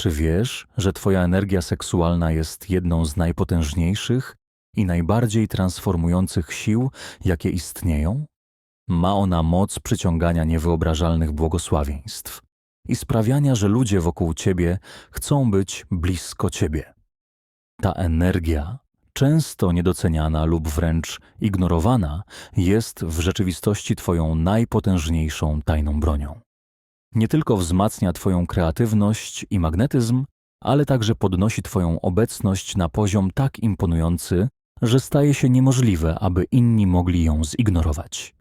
Czy wiesz, że Twoja energia seksualna jest jedną z najpotężniejszych i najbardziej transformujących sił, jakie istnieją? Ma ona moc przyciągania niewyobrażalnych błogosławieństw i sprawiania, że ludzie wokół Ciebie chcą być blisko Ciebie. Ta energia, często niedoceniana lub wręcz ignorowana, jest w rzeczywistości Twoją najpotężniejszą tajną bronią. Nie tylko wzmacnia Twoją kreatywność i magnetyzm, ale także podnosi Twoją obecność na poziom tak imponujący, że staje się niemożliwe, aby inni mogli ją zignorować.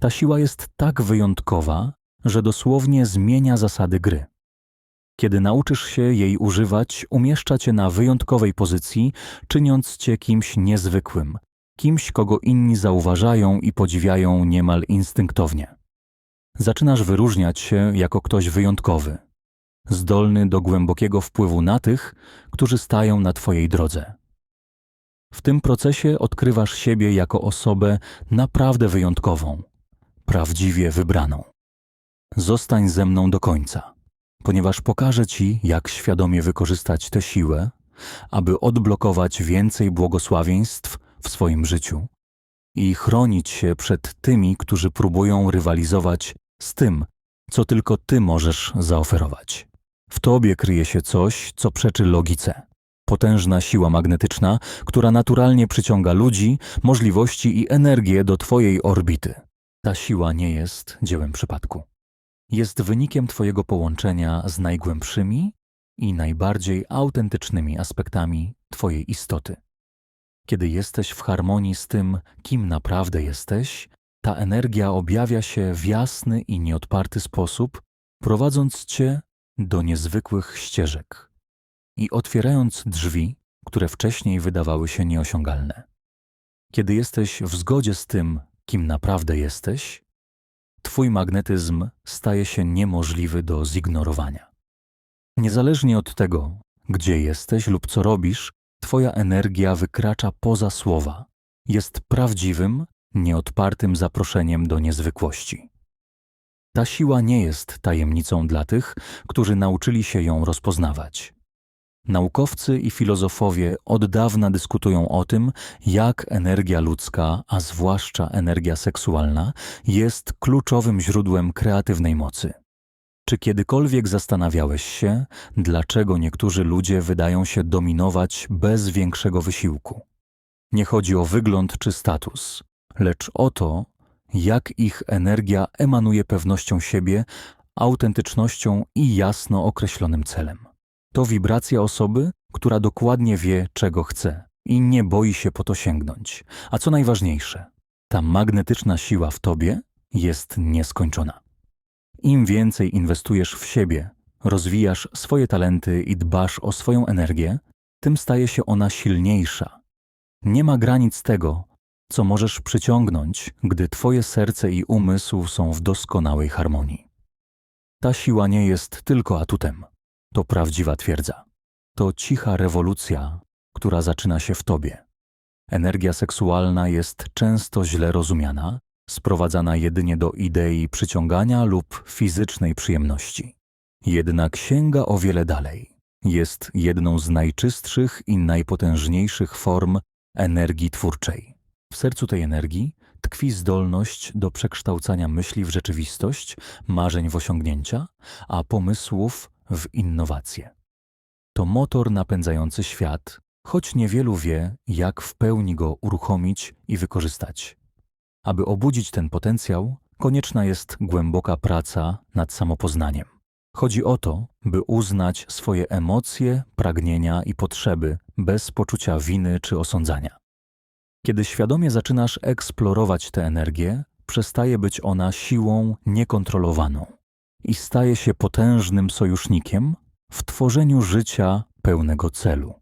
Ta siła jest tak wyjątkowa, że dosłownie zmienia zasady gry. Kiedy nauczysz się jej używać, umieszcza cię na wyjątkowej pozycji, czyniąc cię kimś niezwykłym, kimś, kogo inni zauważają i podziwiają niemal instynktownie. Zaczynasz wyróżniać się jako ktoś wyjątkowy, zdolny do głębokiego wpływu na tych, którzy stają na Twojej drodze. W tym procesie odkrywasz siebie jako osobę naprawdę wyjątkową, prawdziwie wybraną. Zostań ze mną do końca, ponieważ pokażę Ci, jak świadomie wykorzystać tę siłę, aby odblokować więcej błogosławieństw w swoim życiu i chronić się przed tymi, którzy próbują rywalizować z tym, co tylko Ty możesz zaoferować. W Tobie kryje się coś, co przeczy logice. Potężna siła magnetyczna, która naturalnie przyciąga ludzi, możliwości i energię do Twojej orbity. Ta siła nie jest dziełem przypadku. Jest wynikiem Twojego połączenia z najgłębszymi i najbardziej autentycznymi aspektami Twojej istoty. Kiedy jesteś w harmonii z tym, kim naprawdę jesteś, ta energia objawia się w jasny i nieodparty sposób, prowadząc Cię do niezwykłych ścieżek i otwierając drzwi, które wcześniej wydawały się nieosiągalne. Kiedy jesteś w zgodzie z tym, kim naprawdę jesteś, Twój magnetyzm staje się niemożliwy do zignorowania. Niezależnie od tego, gdzie jesteś lub co robisz, Twoja energia wykracza poza słowa, jest prawdziwym, nieodpartym zaproszeniem do niezwykłości. Ta siła nie jest tajemnicą dla tych, którzy nauczyli się ją rozpoznawać. Naukowcy i filozofowie od dawna dyskutują o tym, jak energia ludzka, a zwłaszcza energia seksualna, jest kluczowym źródłem kreatywnej mocy. Czy kiedykolwiek zastanawiałeś się, dlaczego niektórzy ludzie wydają się dominować bez większego wysiłku? Nie chodzi o wygląd czy status, lecz o to, jak ich energia emanuje pewnością siebie, autentycznością i jasno określonym celem. To wibracja osoby, która dokładnie wie, czego chce i nie boi się po to sięgnąć. A co najważniejsze, ta magnetyczna siła w tobie jest nieskończona. Im więcej inwestujesz w siebie, rozwijasz swoje talenty i dbasz o swoją energię, tym staje się ona silniejsza. Nie ma granic tego, co możesz przyciągnąć, gdy Twoje serce i umysł są w doskonałej harmonii. Ta siła nie jest tylko atutem, to prawdziwa twierdza. To cicha rewolucja, która zaczyna się w Tobie. Energia seksualna jest często źle rozumiana, sprowadzana jedynie do idei przyciągania lub fizycznej przyjemności. Jednak sięga o wiele dalej. Jest jedną z najczystszych i najpotężniejszych form energii twórczej. W sercu tej energii tkwi zdolność do przekształcania myśli w rzeczywistość, marzeń w osiągnięcia, a pomysłów w innowacje. To motor napędzający świat, choć niewielu wie, jak w pełni go uruchomić i wykorzystać. Aby obudzić ten potencjał, konieczna jest głęboka praca nad samopoznaniem. Chodzi o to, by uznać swoje emocje, pragnienia i potrzeby bez poczucia winy czy osądzania. Kiedy świadomie zaczynasz eksplorować tę energię, przestaje być ona siłą niekontrolowaną i staje się potężnym sojusznikiem w tworzeniu życia pełnego celu.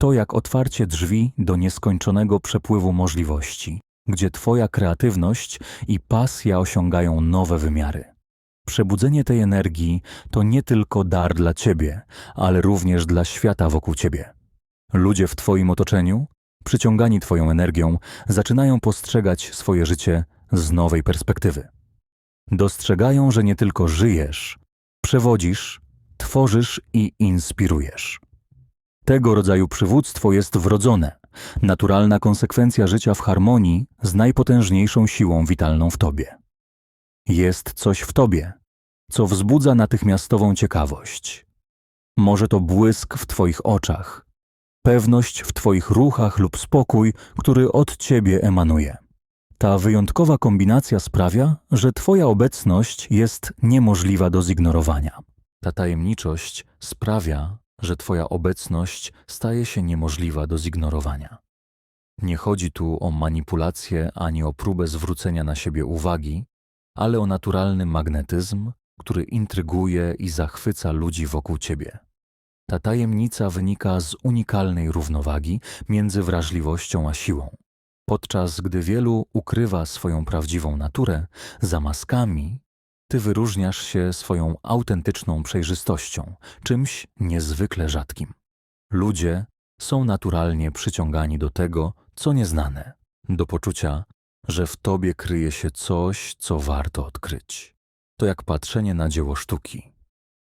To jak otwarcie drzwi do nieskończonego przepływu możliwości, gdzie Twoja kreatywność i pasja osiągają nowe wymiary. Przebudzenie tej energii to nie tylko dar dla Ciebie, ale również dla świata wokół Ciebie. Ludzie w Twoim otoczeniu przyciągani Twoją energią, zaczynają postrzegać swoje życie z nowej perspektywy. Dostrzegają, że nie tylko żyjesz, przewodzisz tworzysz i inspirujesz. Tego rodzaju przywództwo jest wrodzone, naturalna konsekwencja życia w harmonii z najpotężniejszą siłą witalną w tobie. Jest coś w tobie, co wzbudza natychmiastową ciekawość. Może to błysk w twoich oczach, pewność w twoich ruchach lub spokój, który od ciebie emanuje. Ta wyjątkowa kombinacja sprawia, że twoja obecność jest niemożliwa do zignorowania. Ta tajemniczość sprawia, że Twoja obecność staje się niemożliwa do zignorowania. Nie chodzi tu o manipulację ani o próbę zwrócenia na siebie uwagi, ale o naturalny magnetyzm, który intryguje i zachwyca ludzi wokół Ciebie. Ta tajemnica wynika z unikalnej równowagi między wrażliwością a siłą. Podczas gdy wielu ukrywa swoją prawdziwą naturę za maskami, ty wyróżniasz się swoją autentyczną przejrzystością, czymś niezwykle rzadkim. Ludzie są naturalnie przyciągani do tego, co nieznane, do poczucia, że w tobie kryje się coś, co warto odkryć. To jak patrzenie na dzieło sztuki.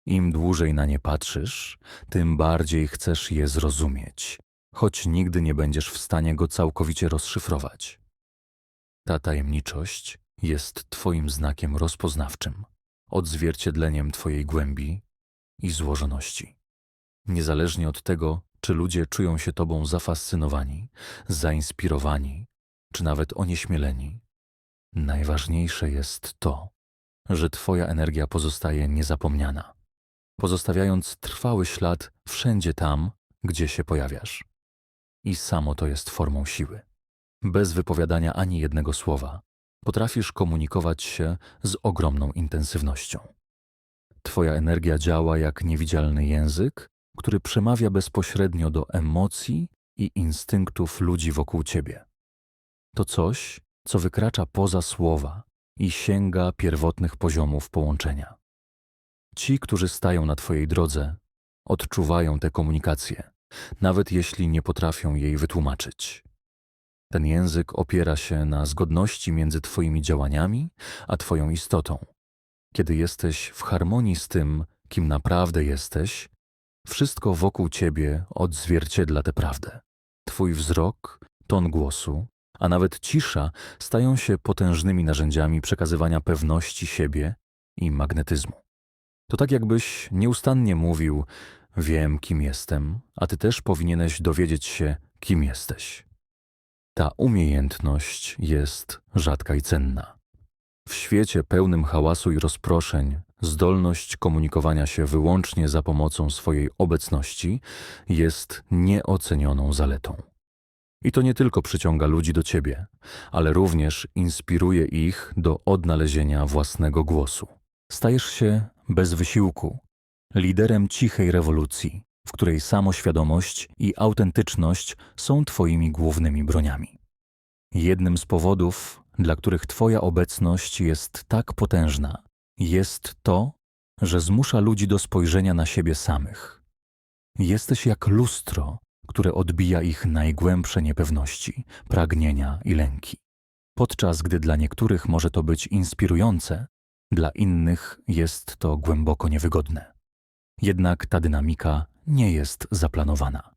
Im dłużej na nie patrzysz, tym bardziej chcesz je zrozumieć, choć nigdy nie będziesz w stanie go całkowicie rozszyfrować. Ta tajemniczość jest Twoim znakiem rozpoznawczym, odzwierciedleniem Twojej głębi i złożoności. Niezależnie od tego, czy ludzie czują się Tobą zafascynowani, zainspirowani, czy nawet onieśmieleni, najważniejsze jest to, że Twoja energia pozostaje niezapomniana, pozostawiając trwały ślad wszędzie tam, gdzie się pojawiasz. I samo to jest formą siły. Bez wypowiadania ani jednego słowa, potrafisz komunikować się z ogromną intensywnością. Twoja energia działa jak niewidzialny język, który przemawia bezpośrednio do emocji i instynktów ludzi wokół ciebie. To coś, co wykracza poza słowa i sięga pierwotnych poziomów połączenia. Ci, którzy stają na Twojej drodze, odczuwają tę komunikację, nawet jeśli nie potrafią jej wytłumaczyć. Ten język opiera się na zgodności między Twoimi działaniami a Twoją istotą. Kiedy jesteś w harmonii z tym, kim naprawdę jesteś, wszystko wokół Ciebie odzwierciedla tę prawdę. Twój wzrok, ton głosu, a nawet cisza stają się potężnymi narzędziami przekazywania pewności siebie i magnetyzmu. To tak jakbyś nieustannie mówił: Wiem, kim jestem, a ty też powinieneś dowiedzieć się, kim jesteś. Ta umiejętność jest rzadka i cenna. W świecie pełnym hałasu i rozproszeń, zdolność komunikowania się wyłącznie za pomocą swojej obecności jest nieocenioną zaletą. I to nie tylko przyciąga ludzi do ciebie, ale również inspiruje ich do odnalezienia własnego głosu. Stajesz się bez wysiłku liderem cichej rewolucji, w której samoświadomość i autentyczność są Twoimi głównymi broniami. Jednym z powodów, dla których Twoja obecność jest tak potężna, jest to, że zmusza ludzi do spojrzenia na siebie samych. Jesteś jak lustro, które odbija ich najgłębsze niepewności, pragnienia i lęki. Podczas gdy dla niektórych może to być inspirujące, dla innych jest to głęboko niewygodne. Jednak ta dynamika nie jest zaplanowana.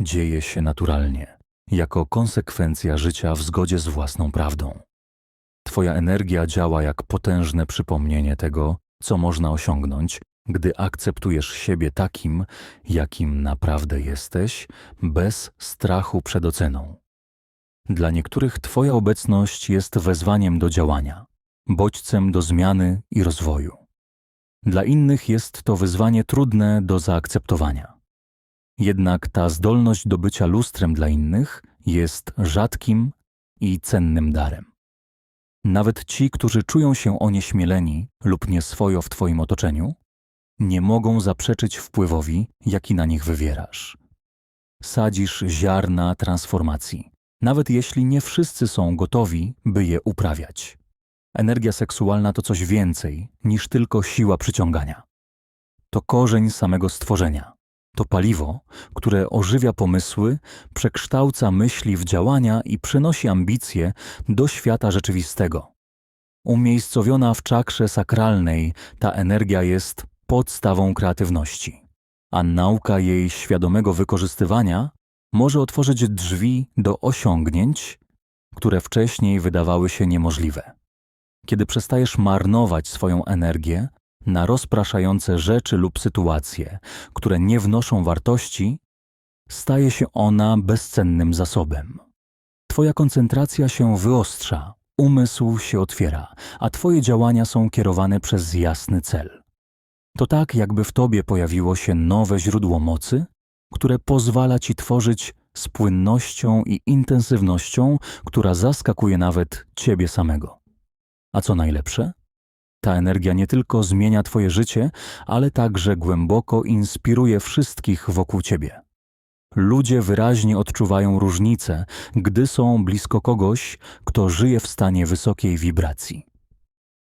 Dzieje się naturalnie, jako konsekwencja życia w zgodzie z własną prawdą. Twoja energia działa jak potężne przypomnienie tego, co można osiągnąć, gdy akceptujesz siebie takim, jakim naprawdę jesteś, bez strachu przed oceną. Dla niektórych Twoja obecność jest wezwaniem do działania, bodźcem do zmiany i rozwoju. Dla innych jest to wyzwanie trudne do zaakceptowania. Jednak ta zdolność do bycia lustrem dla innych jest rzadkim i cennym darem. Nawet ci, którzy czują się onieśmieleni lub nieswojo w Twoim otoczeniu, nie mogą zaprzeczyć wpływowi, jaki na nich wywierasz. Sadzisz ziarna transformacji, nawet jeśli nie wszyscy są gotowi, by je uprawiać. Energia seksualna to coś więcej niż tylko siła przyciągania. To korzeń samego stworzenia. To paliwo, które ożywia pomysły, przekształca myśli w działania i przenosi ambicje do świata rzeczywistego. Umiejscowiona w czakrze sakralnej, ta energia jest podstawą kreatywności, a nauka jej świadomego wykorzystywania może otworzyć drzwi do osiągnięć, które wcześniej wydawały się niemożliwe. Kiedy przestajesz marnować swoją energię na rozpraszające rzeczy lub sytuacje, które nie wnoszą wartości, staje się ona bezcennym zasobem. Twoja koncentracja się wyostrza, umysł się otwiera, a Twoje działania są kierowane przez jasny cel. To tak, jakby w Tobie pojawiło się nowe źródło mocy, które pozwala Ci tworzyć z płynnością i intensywnością, która zaskakuje nawet Ciebie samego. A co najlepsze? Ta energia nie tylko zmienia Twoje życie, ale także głęboko inspiruje wszystkich wokół Ciebie. Ludzie wyraźnie odczuwają różnicę, gdy są blisko kogoś, kto żyje w stanie wysokiej wibracji.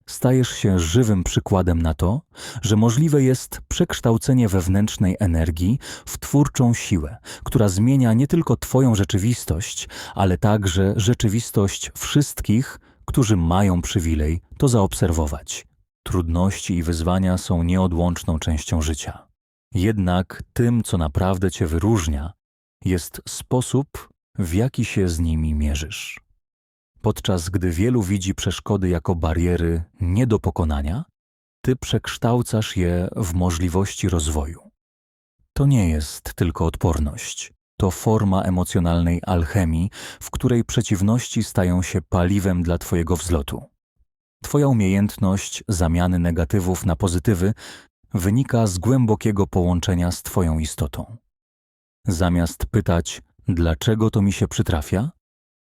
Stajesz się żywym przykładem na to, że możliwe jest przekształcenie wewnętrznej energii w twórczą siłę, która zmienia nie tylko Twoją rzeczywistość, ale także rzeczywistość wszystkich, którzy mają przywilej to zaobserwować. Trudności i wyzwania są nieodłączną częścią życia. Jednak tym, co naprawdę Cię wyróżnia, jest sposób, w jaki się z nimi mierzysz. Podczas gdy wielu widzi przeszkody jako bariery nie do pokonania, Ty przekształcasz je w możliwości rozwoju. To nie jest tylko odporność, to forma emocjonalnej alchemii, w której przeciwności stają się paliwem dla Twojego wzlotu. Twoja umiejętność zamiany negatywów na pozytywy wynika z głębokiego połączenia z Twoją istotą. Zamiast pytać, dlaczego to mi się przytrafia,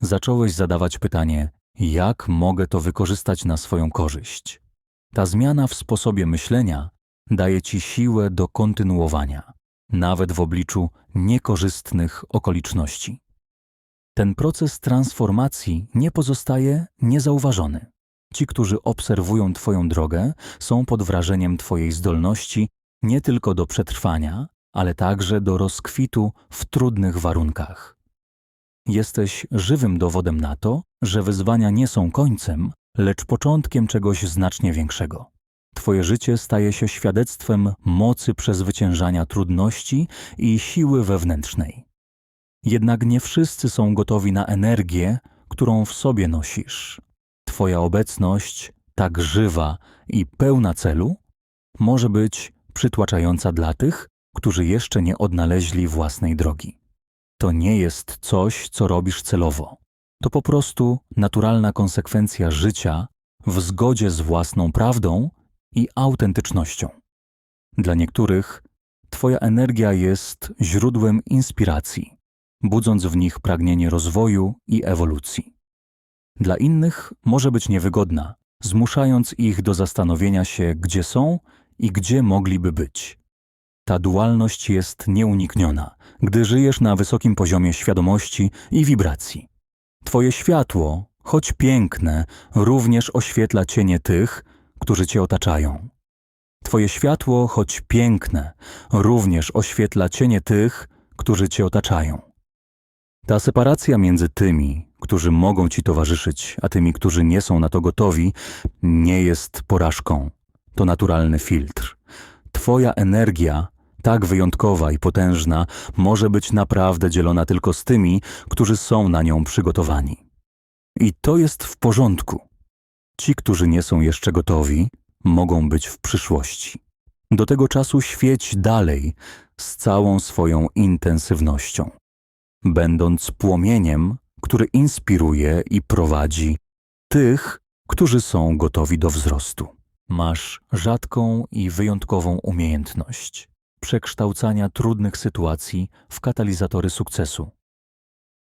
zacząłeś zadawać pytanie, jak mogę to wykorzystać na swoją korzyść. Ta zmiana w sposobie myślenia daje ci siłę do kontynuowania, nawet w obliczu niekorzystnych okoliczności. Ten proces transformacji nie pozostaje niezauważony. Ci, którzy obserwują Twoją drogę, są pod wrażeniem Twojej zdolności nie tylko do przetrwania, ale także do rozkwitu w trudnych warunkach. Jesteś żywym dowodem na to, że wyzwania nie są końcem, lecz początkiem czegoś znacznie większego. Twoje życie staje się świadectwem mocy przezwyciężania trudności i siły wewnętrznej. Jednak nie wszyscy są gotowi na energię, którą w sobie nosisz. Twoja obecność, tak żywa i pełna celu, może być przytłaczająca dla tych, którzy jeszcze nie odnaleźli własnej drogi. To nie jest coś, co robisz celowo. To po prostu naturalna konsekwencja życia w zgodzie z własną prawdą i autentycznością. Dla niektórych Twoja energia jest źródłem inspiracji, budząc w nich pragnienie rozwoju i ewolucji. Dla innych może być niewygodna, zmuszając ich do zastanowienia się, gdzie są i gdzie mogliby być. Ta dualność jest nieunikniona, gdy żyjesz na wysokim poziomie świadomości i wibracji. Twoje światło, choć piękne, również oświetla cienie tych, którzy cię otaczają. Twoje światło, choć piękne, również oświetla cienie tych, którzy cię otaczają. Ta separacja między tymi, którzy mogą ci towarzyszyć, a tymi, którzy nie są na to gotowi, nie jest porażką. To naturalny filtr. Twoja energia tak wyjątkowa i potężna może być naprawdę dzielona tylko z tymi, którzy są na nią przygotowani. I to jest w porządku. Ci, którzy nie są jeszcze gotowi, mogą być w przyszłości. Do tego czasu świeć dalej z całą swoją intensywnością, będąc płomieniem, który inspiruje i prowadzi tych, którzy są gotowi do wzrostu. Masz rzadką i wyjątkową umiejętność przekształcania trudnych sytuacji w katalizatory sukcesu.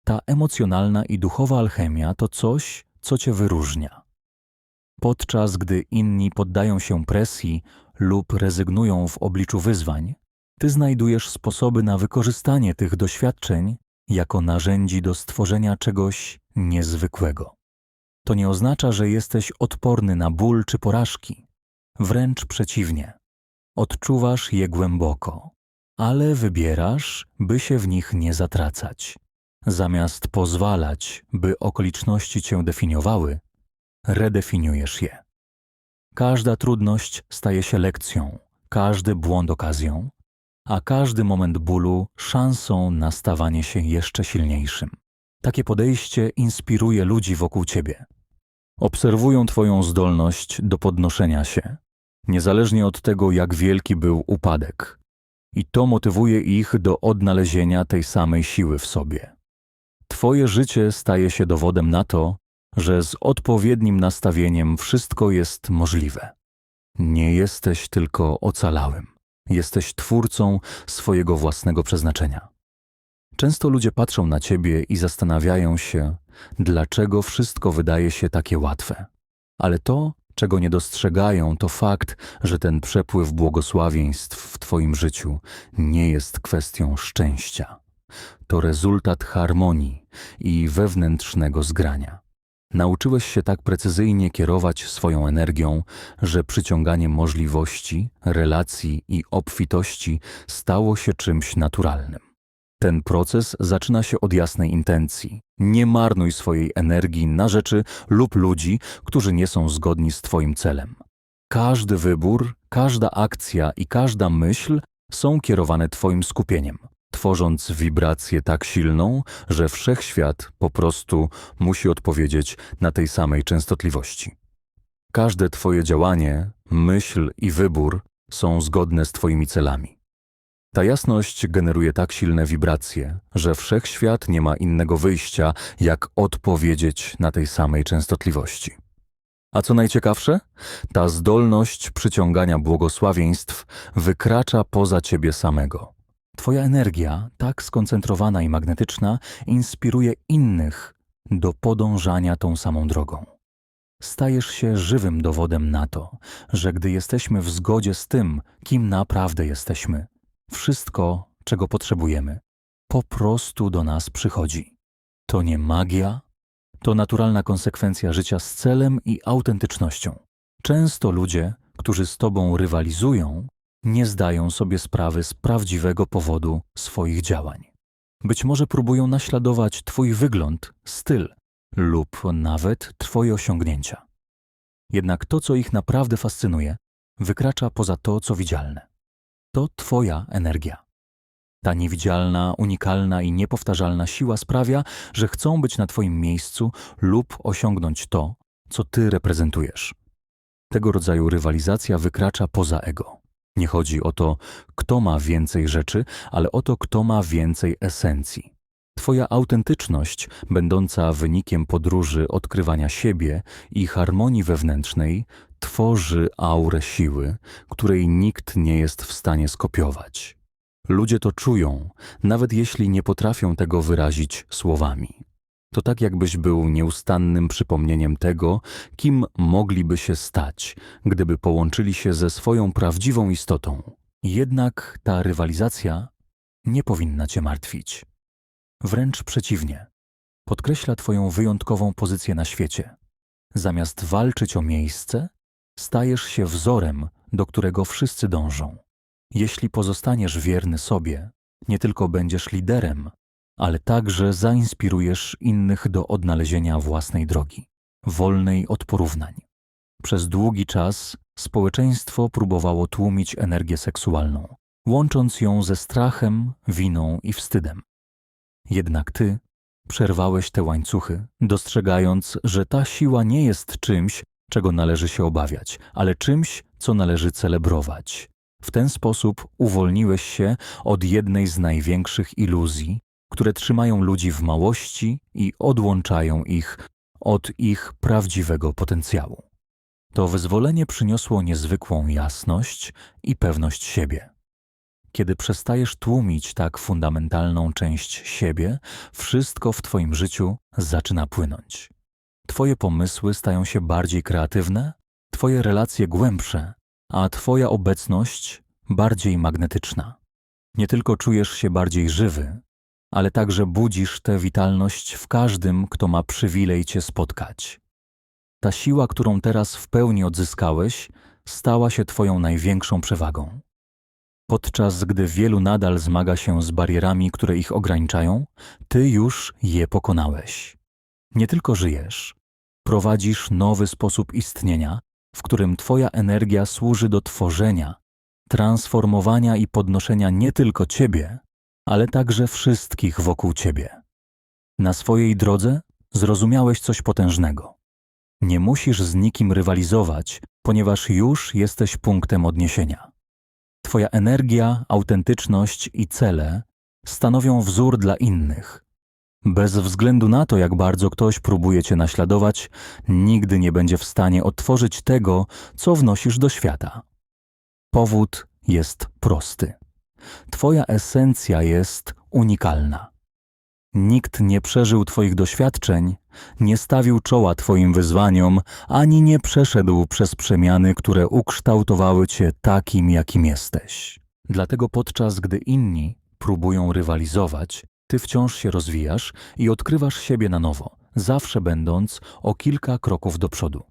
Ta emocjonalna i duchowa alchemia to coś, co cię wyróżnia. Podczas gdy inni poddają się presji lub rezygnują w obliczu wyzwań, ty znajdujesz sposoby na wykorzystanie tych doświadczeń jako narzędzi do stworzenia czegoś niezwykłego. To nie oznacza, że jesteś odporny na ból czy porażki. Wręcz przeciwnie. Odczuwasz je głęboko, ale wybierasz, by się w nich nie zatracać. Zamiast pozwalać, by okoliczności cię definiowały, redefiniujesz je. Każda trudność staje się lekcją, każdy błąd okazją, a każdy moment bólu szansą na stawanie się jeszcze silniejszym. Takie podejście inspiruje ludzi wokół ciebie. Obserwują Twoją zdolność do podnoszenia się, niezależnie od tego, jak wielki był upadek. I to motywuje ich do odnalezienia tej samej siły w sobie. Twoje życie staje się dowodem na to, że z odpowiednim nastawieniem wszystko jest możliwe. Nie jesteś tylko ocalałym, jesteś twórcą swojego własnego przeznaczenia. Często ludzie patrzą na ciebie i zastanawiają się, dlaczego wszystko wydaje się takie łatwe. Ale to, czego nie dostrzegają, to fakt, że ten przepływ błogosławieństw w Twoim życiu nie jest kwestią szczęścia. To rezultat harmonii i wewnętrznego zgrania. Nauczyłeś się tak precyzyjnie kierować swoją energią, że przyciąganie możliwości, relacji i obfitości stało się czymś naturalnym. Ten proces zaczyna się od jasnej intencji. Nie marnuj swojej energii na rzeczy lub ludzi, którzy nie są zgodni z Twoim celem. Każdy wybór, każda akcja i każda myśl są kierowane Twoim skupieniem, tworząc wibrację tak silną, że wszechświat po prostu musi odpowiedzieć na tej samej częstotliwości. Każde Twoje działanie, myśl i wybór są zgodne z Twoimi celami. Ta jasność generuje tak silne wibracje, że wszechświat nie ma innego wyjścia, jak odpowiedzieć na tej samej częstotliwości. A co najciekawsze, ta zdolność przyciągania błogosławieństw wykracza poza ciebie samego. Twoja energia, tak skoncentrowana i magnetyczna, inspiruje innych do podążania tą samą drogą. Stajesz się żywym dowodem na to, że gdy jesteśmy w zgodzie z tym, kim naprawdę jesteśmy, wszystko, czego potrzebujemy, po prostu do nas przychodzi. To nie magia, to naturalna konsekwencja życia z celem i autentycznością. Często ludzie, którzy z Tobą rywalizują, nie zdają sobie sprawy z prawdziwego powodu swoich działań. Być może próbują naśladować Twój wygląd, styl lub nawet Twoje osiągnięcia. Jednak to, co ich naprawdę fascynuje, wykracza poza to, co widzialne. To Twoja energia. Ta niewidzialna, unikalna i niepowtarzalna siła sprawia, że chcą być na Twoim miejscu lub osiągnąć to, co Ty reprezentujesz. Tego rodzaju rywalizacja wykracza poza ego. Nie chodzi o to, kto ma więcej rzeczy, ale o to, kto ma więcej esencji. Twoja autentyczność, będąca wynikiem podróży odkrywania siebie i harmonii wewnętrznej, tworzy aurę siły, której nikt nie jest w stanie skopiować. Ludzie to czują, nawet jeśli nie potrafią tego wyrazić słowami. To tak, jakbyś był nieustannym przypomnieniem tego, kim mogliby się stać, gdyby połączyli się ze swoją prawdziwą istotą. Jednak ta rywalizacja nie powinna cię martwić. Wręcz przeciwnie, podkreśla Twoją wyjątkową pozycję na świecie. Zamiast walczyć o miejsce, stajesz się wzorem, do którego wszyscy dążą. Jeśli pozostaniesz wierny sobie, nie tylko będziesz liderem, ale także zainspirujesz innych do odnalezienia własnej drogi, wolnej od porównań. Przez długi czas społeczeństwo próbowało tłumić energię seksualną, łącząc ją ze strachem, winą i wstydem. Jednak ty przerwałeś te łańcuchy, dostrzegając, że ta siła nie jest czymś, czego należy się obawiać, ale czymś, co należy celebrować. W ten sposób uwolniłeś się od jednej z największych iluzji, które trzymają ludzi w małości i odłączają ich od ich prawdziwego potencjału. To wyzwolenie przyniosło niezwykłą jasność i pewność siebie. Kiedy przestajesz tłumić tak fundamentalną część siebie, wszystko w Twoim życiu zaczyna płynąć. Twoje pomysły stają się bardziej kreatywne, Twoje relacje głębsze, a Twoja obecność bardziej magnetyczna. Nie tylko czujesz się bardziej żywy, ale także budzisz tę witalność w każdym, kto ma przywilej Cię spotkać. Ta siła, którą teraz w pełni odzyskałeś, stała się Twoją największą przewagą. Podczas gdy wielu nadal zmaga się z barierami, które ich ograniczają, Ty już je pokonałeś. Nie tylko żyjesz, prowadzisz nowy sposób istnienia, w którym Twoja energia służy do tworzenia, transformowania i podnoszenia nie tylko ciebie, ale także wszystkich wokół ciebie. Na swojej drodze zrozumiałeś coś potężnego. Nie musisz z nikim rywalizować, ponieważ już jesteś punktem odniesienia. Twoja energia, autentyczność i cele stanowią wzór dla innych. Bez względu na to, jak bardzo ktoś próbuje cię naśladować, nigdy nie będzie w stanie otworzyć tego, co wnosisz do świata. Powód jest prosty. Twoja esencja jest unikalna. Nikt nie przeżył Twoich doświadczeń, nie stawił czoła Twoim wyzwaniom, ani nie przeszedł przez przemiany, które ukształtowały Cię takim, jakim jesteś. Dlatego podczas gdy inni próbują rywalizować, Ty wciąż się rozwijasz i odkrywasz siebie na nowo, zawsze będąc o kilka kroków do przodu.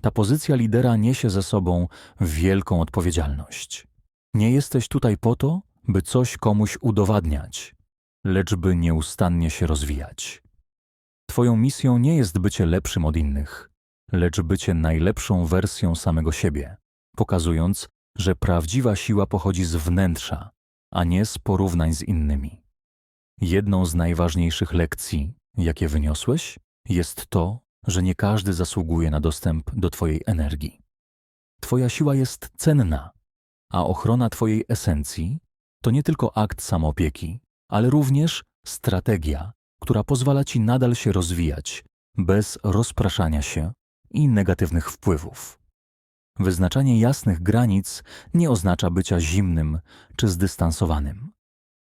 Ta pozycja lidera niesie ze sobą wielką odpowiedzialność. Nie jesteś tutaj po to, by coś komuś udowadniać, lecz by nieustannie się rozwijać. Twoją misją nie jest bycie lepszym od innych, lecz bycie najlepszą wersją samego siebie, pokazując, że prawdziwa siła pochodzi z wnętrza, a nie z porównań z innymi. Jedną z najważniejszych lekcji, jakie wyniosłeś, jest to, że nie każdy zasługuje na dostęp do Twojej energii. Twoja siła jest cenna, a ochrona Twojej esencji to nie tylko akt samoopieki, ale również strategia, która pozwala Ci nadal się rozwijać bez rozpraszania się i negatywnych wpływów. Wyznaczanie jasnych granic nie oznacza bycia zimnym czy zdystansowanym,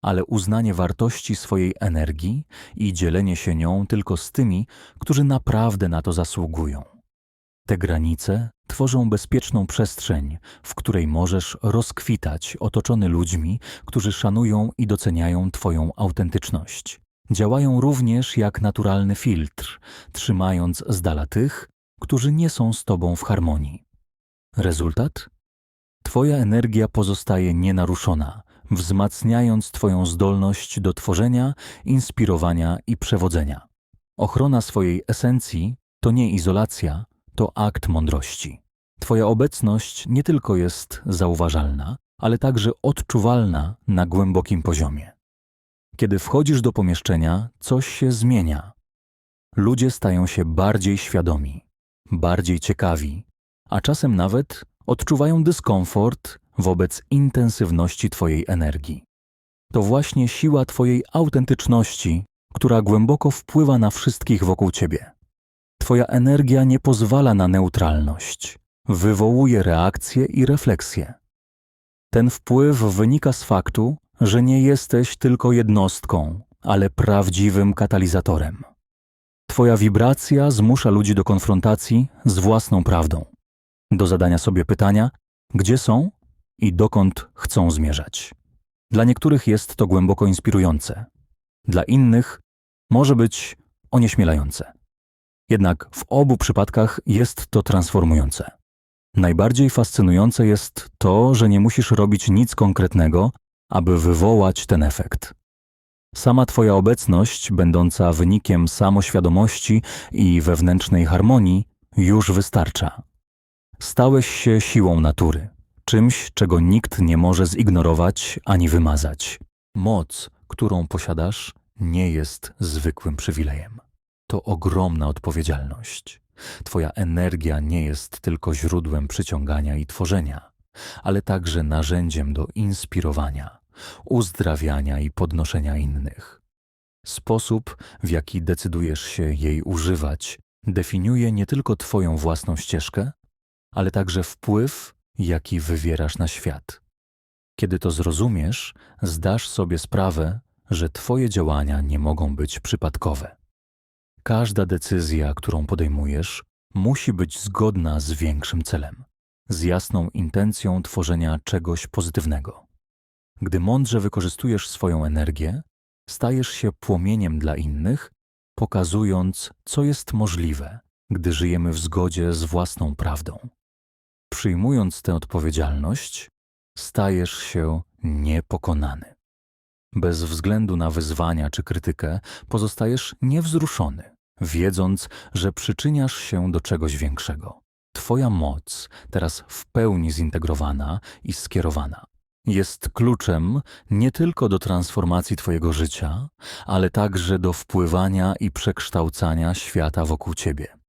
ale uznanie wartości swojej energii i dzielenie się nią tylko z tymi, którzy naprawdę na to zasługują. Te granice tworzą bezpieczną przestrzeń, w której możesz rozkwitać, otoczony ludźmi, którzy szanują i doceniają Twoją autentyczność. Działają również jak naturalny filtr, trzymając z dala tych, którzy nie są z Tobą w harmonii. Rezultat? Twoja energia pozostaje nienaruszona, wzmacniając Twoją zdolność do tworzenia, inspirowania i przewodzenia. Ochrona swojej esencji to nie izolacja, to akt mądrości. Twoja obecność nie tylko jest zauważalna, ale także odczuwalna na głębokim poziomie. Kiedy wchodzisz do pomieszczenia, coś się zmienia. Ludzie stają się bardziej świadomi, bardziej ciekawi, a czasem nawet odczuwają dyskomfort wobec intensywności Twojej energii. To właśnie siła Twojej autentyczności, która głęboko wpływa na wszystkich wokół Ciebie. Twoja energia nie pozwala na neutralność, wywołuje reakcje i refleksje. Ten wpływ wynika z faktu, że nie jesteś tylko jednostką, ale prawdziwym katalizatorem. Twoja wibracja zmusza ludzi do konfrontacji z własną prawdą, do zadania sobie pytania, gdzie są i dokąd chcą zmierzać. Dla niektórych jest to głęboko inspirujące, dla innych może być onieśmielające. Jednak w obu przypadkach jest to transformujące. Najbardziej fascynujące jest to, że nie musisz robić nic konkretnego, aby wywołać ten efekt. Sama Twoja obecność, będąca wynikiem samoświadomości i wewnętrznej harmonii, już wystarcza. Stałeś się siłą natury, czymś, czego nikt nie może zignorować ani wymazać. Moc, którą posiadasz, nie jest zwykłym przywilejem. To ogromna odpowiedzialność. Twoja energia nie jest tylko źródłem przyciągania i tworzenia, ale także narzędziem do inspirowania, uzdrawiania i podnoszenia innych. Sposób, w jaki decydujesz się jej używać, definiuje nie tylko Twoją własną ścieżkę, ale także wpływ, jaki wywierasz na świat. Kiedy to zrozumiesz, zdasz sobie sprawę, że Twoje działania nie mogą być przypadkowe. Każda decyzja, którą podejmujesz, musi być zgodna z większym celem, z jasną intencją tworzenia czegoś pozytywnego. Gdy mądrze wykorzystujesz swoją energię, stajesz się płomieniem dla innych, pokazując, co jest możliwe, gdy żyjemy w zgodzie z własną prawdą. Przyjmując tę odpowiedzialność, stajesz się niepokonany. Bez względu na wyzwania czy krytykę, pozostajesz niewzruszony, wiedząc, że przyczyniasz się do czegoś większego. Twoja moc, teraz w pełni zintegrowana i skierowana, jest kluczem nie tylko do transformacji Twojego życia, ale także do wpływania i przekształcania świata wokół Ciebie.